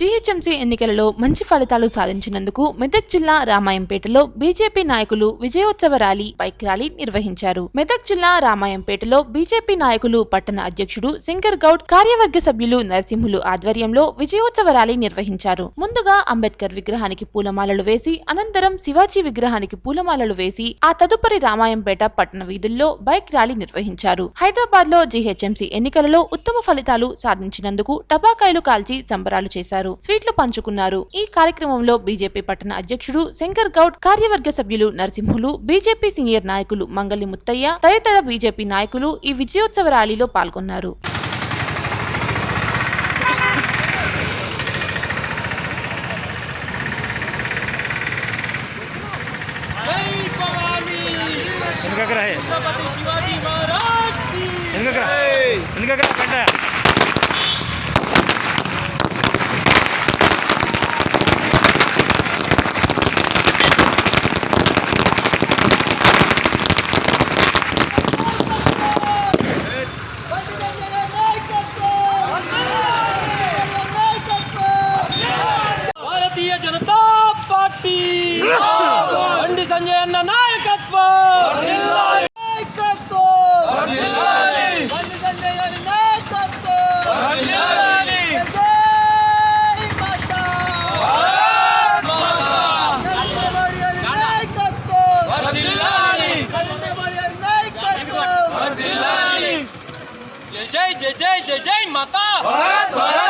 GHMC ఎన్నికలలో మంచి ఫలితాలు సాధించినందుకు మెదక్ జిల్లా రామాయంపేటలో బీజేపీ నాయకులు విజయోత్సవ ర్యాలీ బైక్ ర్యాలీ నిర్వహించారు. మెదక్ జిల్లా రామాయంపేటలో బీజేపీ నాయకులు పట్టణ అధ్యక్షుడు శంకర్ గౌడ్ కార్యవర్గ సభ్యులు నరసింహులు ఆధ్వర్యంలో విజయోత్సవ ర్యాలీ నిర్వహించారు. ముందుగా అంబేద్కర్ విగ్రహానికి పూలమాలలు వేసి అనంతరం శివాజీ విగ్రహానికి పూలమాలలు వేసి ఆ తదుపరి రామాయంపేట పట్టణ వీధుల్లో బైక్ ర్యాలీ నిర్వహించారు. హైదరాబాద్లో జీహెచ్ఎంసీ ఎన్నికలలో ఉత్తమ ఫలితాలు సాధించినందుకు టపాకాయలు కాల్చి సంబరాలు చేశారు. స్వీట్లు పంచుకున్నారు ఈ కార్యక్రమంలో బీజేపీ పట్టణ అధ్యక్షుడు శంకర్ గౌడ్ కార్యవర్గ సభ్యులు నరసింహులు బీజేపీ సీనియర్ నాయకులు మంగళి ముత్తయ్య తదితర బీజేపీ నాయకులు ఈ విజయోత్సవ ర్యాలీలో పాల్గొన్నారు जय भवानी వెనుకకు రా छत्रपति शिवाजी महाराज की జై జై జై జై మాతా భారత్ భారత్!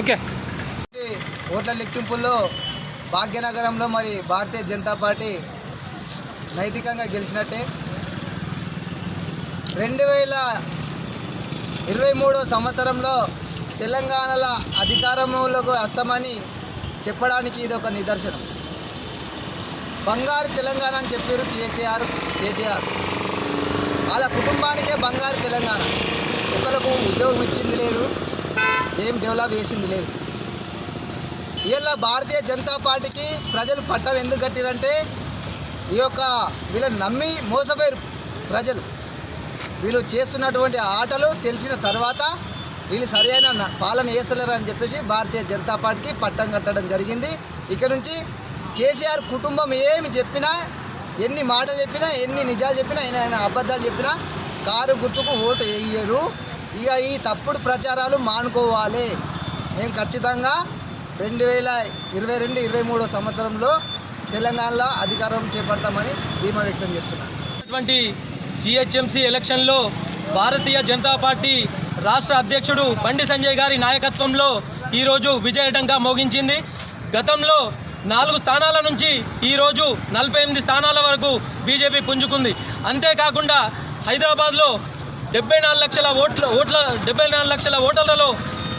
ఓకే. ఓట్ల లెక్కింపుల్లో భాగ్యనగరంలో మరి భారతీయ జనతా పార్టీ నైతికంగా గెలిచినట్టే. రెండు వేల ఇరవై మూడో సంవత్సరంలో తెలంగాణలో అధికారంలోకి వస్తామని చెప్పడానికి ఇది ఒక నిదర్శనం. బంగారు తెలంగాణ అని చెప్పారు కేసీఆర్ కేటీఆర్. వాళ్ళ కుటుంబానికే బంగారు తెలంగాణ. ఒకరికి ఉద్యోగం ఇచ్చింది లేదు. ఏం డెవలప్ చేసింది లేదు. వీళ్ళ భారతీయ జనతా పార్టీకి ప్రజలు పట్టం ఎందుకు కట్టిరంటే ఈ యొక్క వీళ్ళని నమ్మి మోసపోయారు ప్రజలు. వీళ్ళు చేస్తున్నటువంటి ఆటలు తెలిసిన తర్వాత వీళ్ళు సరైన పాలన వేస్తలేరని చెప్పేసి భారతీయ జనతా పార్టీకి పట్టం కట్టడం జరిగింది. ఇక నుంచి కేసీఆర్ కుటుంబం ఏమి చెప్పినా ఎన్ని మాటలు చెప్పినా ఎన్ని నిజాలు చెప్పినా ఆయన ఆయన అబద్ధాలు చెప్పినా కారు గుర్తుకు ఓటు వేయరు. ఇక ఈ తప్పుడు ప్రచారాలు మానుకోవాలి. మేము ఖచ్చితంగా రెండు వేల ఇరవై రెండు ఇరవై మూడో సంవత్సరంలో తెలంగాణలో అధికారం చేపడతామని ధీమా వ్యక్తం చేస్తున్నాను అటువంటి జిహెచ్ఎంసీ ఎలక్షన్లో భారతీయ జనతా పార్టీ రాష్ట్ర అధ్యక్షుడు బండి సంజయ్ గారి నాయకత్వంలో ఈరోజు విజయడంగా మోగించింది. గతంలో నాలుగు స్థానాల నుంచి ఈరోజు నలభై ఎనిమిది స్థానాల వరకు బీజేపీ పుంజుకుంది. అంతేకాకుండా హైదరాబాద్లో డెబ్బై నాలుగు లక్షల ఓట్ల ఓట్ల డెబ్బై నాలుగు లక్షల ఓటర్లలో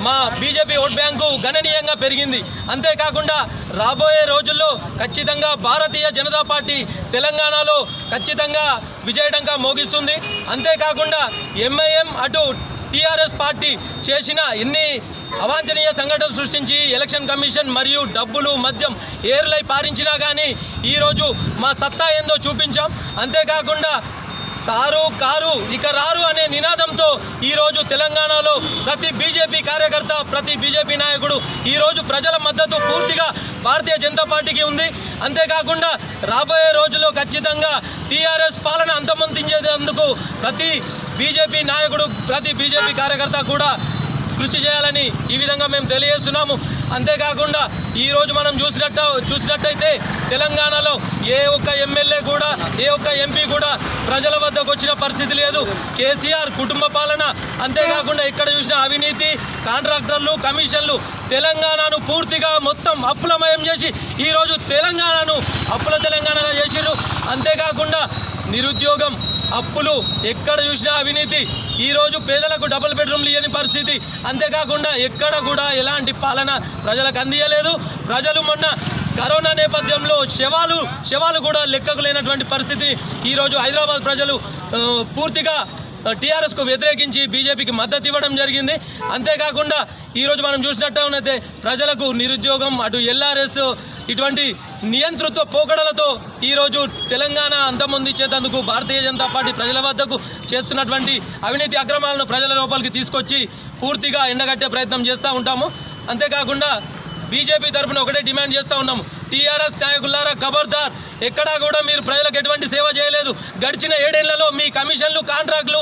మా బీజేపీ ఓట్ బ్యాంకు గణనీయంగా పెరిగింది. అంతేకాకుండా రాబోయే రోజుల్లో ఖచ్చితంగా భారతీయ జనతా పార్టీ తెలంగాణలో ఖచ్చితంగా విజయడంగా మోగిస్తుంది. అంతేకాకుండా ఎంఐఎం అటు టీఆర్ఎస్ పార్టీ చేసిన ఎన్ని అవాంఛనీయ సంఘటనలు సృష్టించి ఎలక్షన్ కమిషన్ మరియు డబ్బులు మద్యం ఏర్లై పారించినా కానీ ఈరోజు మా సత్తా ఏందో చూపించాం. అంతేకాకుండా సారు కారు ఇక రారు అనే నినాదంతో ఈరోజు తెలంగాణలో ప్రతి బీజేపీ కార్యకర్త ప్రతి బీజేపీ నాయకుడు ఈరోజు ప్రజల మద్దతు పూర్తిగా భారతీయ జనతా పార్టీకి ఉంది. అంతేకాకుండా రాబోయే రోజుల్లో ఖచ్చితంగా టీఆర్ఎస్ పాలన అంతమొందించేందుకు ప్రతి బీజేపీ నాయకుడు ప్రతి బీజేపీ కార్యకర్త కూడా కృషి చేయాలని ఈ విధంగా మేము తెలియజేస్తున్నాము. అంతేకాకుండా ఈరోజు మనం చూసినట్టు చూసినట్టయితే తెలంగాణలో ఏ ఒక్క ఎమ్మెల్యే కూడా ఏ ఒక్క ఎంపీ కూడా ప్రజల వద్దకు వచ్చిన పరిస్థితి లేదు. కేసీఆర్ కుటుంబ పాలన అంతేకాకుండా ఇక్కడ చూసిన అవినీతి కాంట్రాక్టర్లు కమిషన్లు తెలంగాణను పూర్తిగా మొత్తం అప్పులమయం చేసి ఈరోజు తెలంగాణను అప్పుల తెలంగాణగా చేసిరు అంతేకాకుండా నిరుద్యోగం అప్పులు ఎక్కడ చూసినా అవినీతి. ఈరోజు పేదలకు డబుల్ బెడ్రూమ్లు ఇవ్వని పరిస్థితి. అంతేకాకుండా ఎక్కడ కూడా ఎలాంటి పాలన ప్రజలకు అందియలేదు. ప్రజలు మొన్న కరోనా నేపథ్యంలో శవాలు శవాలు కూడా లెక్కకు లేనటువంటి పరిస్థితిని ఈరోజు హైదరాబాద్ ప్రజలు పూర్తిగా టీఆర్ఎస్కు వ్యతిరేకించి బీజేపీకి మద్దతు ఇవ్వడం జరిగింది. అంతేకాకుండా ఈరోజు మనం చూసినట్టయితే ప్రజలకు నిరుద్యోగం అటు ఎల్ఆర్ఎస్ ఇటువంటి నియంతృత్వ పోకడలతో ఈరోజు తెలంగాణ అంతమొందించేందుకు భారతీయ జనతా పార్టీ ప్రజల వద్దకు చేస్తున్నటువంటి అవినీతి అక్రమాలను ప్రజల లోపలికి తీసుకొచ్చి పూర్తిగా ఎండగట్టే ప్రయత్నం చేస్తూ ఉంటాము. అంతేకాకుండా బీజేపీ తరఫున ఒకటే డిమాండ్ చేస్తూ ఉన్నాము. టీఆర్ఎస్ నాయకులారా ఖబర్దార్ ఎక్కడా కూడా మీరు ప్రజలకు ఎటువంటి సేవ చేయలేదు. గడిచిన ఏడేళ్ళలో మీ కమిషన్లు కాంట్రాక్టులు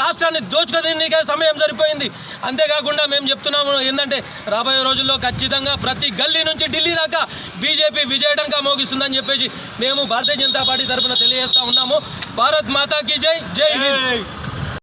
రాష్ట్రాన్ని దోచుకోదీనికే సమయం సరిపోయింది. అంతేకాకుండా మేము చెప్తున్నాము ఏంటంటే రాబోయే రోజుల్లో ఖచ్చితంగా ప్రతి గల్లీ నుంచి ఢిల్లీ దాకా బీజేపీ విజయడంగా మోగిస్తుందని చెప్పేసి మేము భారతీయ జనతా పార్టీ తరఫున తెలియజేస్తా ఉన్నాము. భారత్ మాతాకి జై జై హింద్.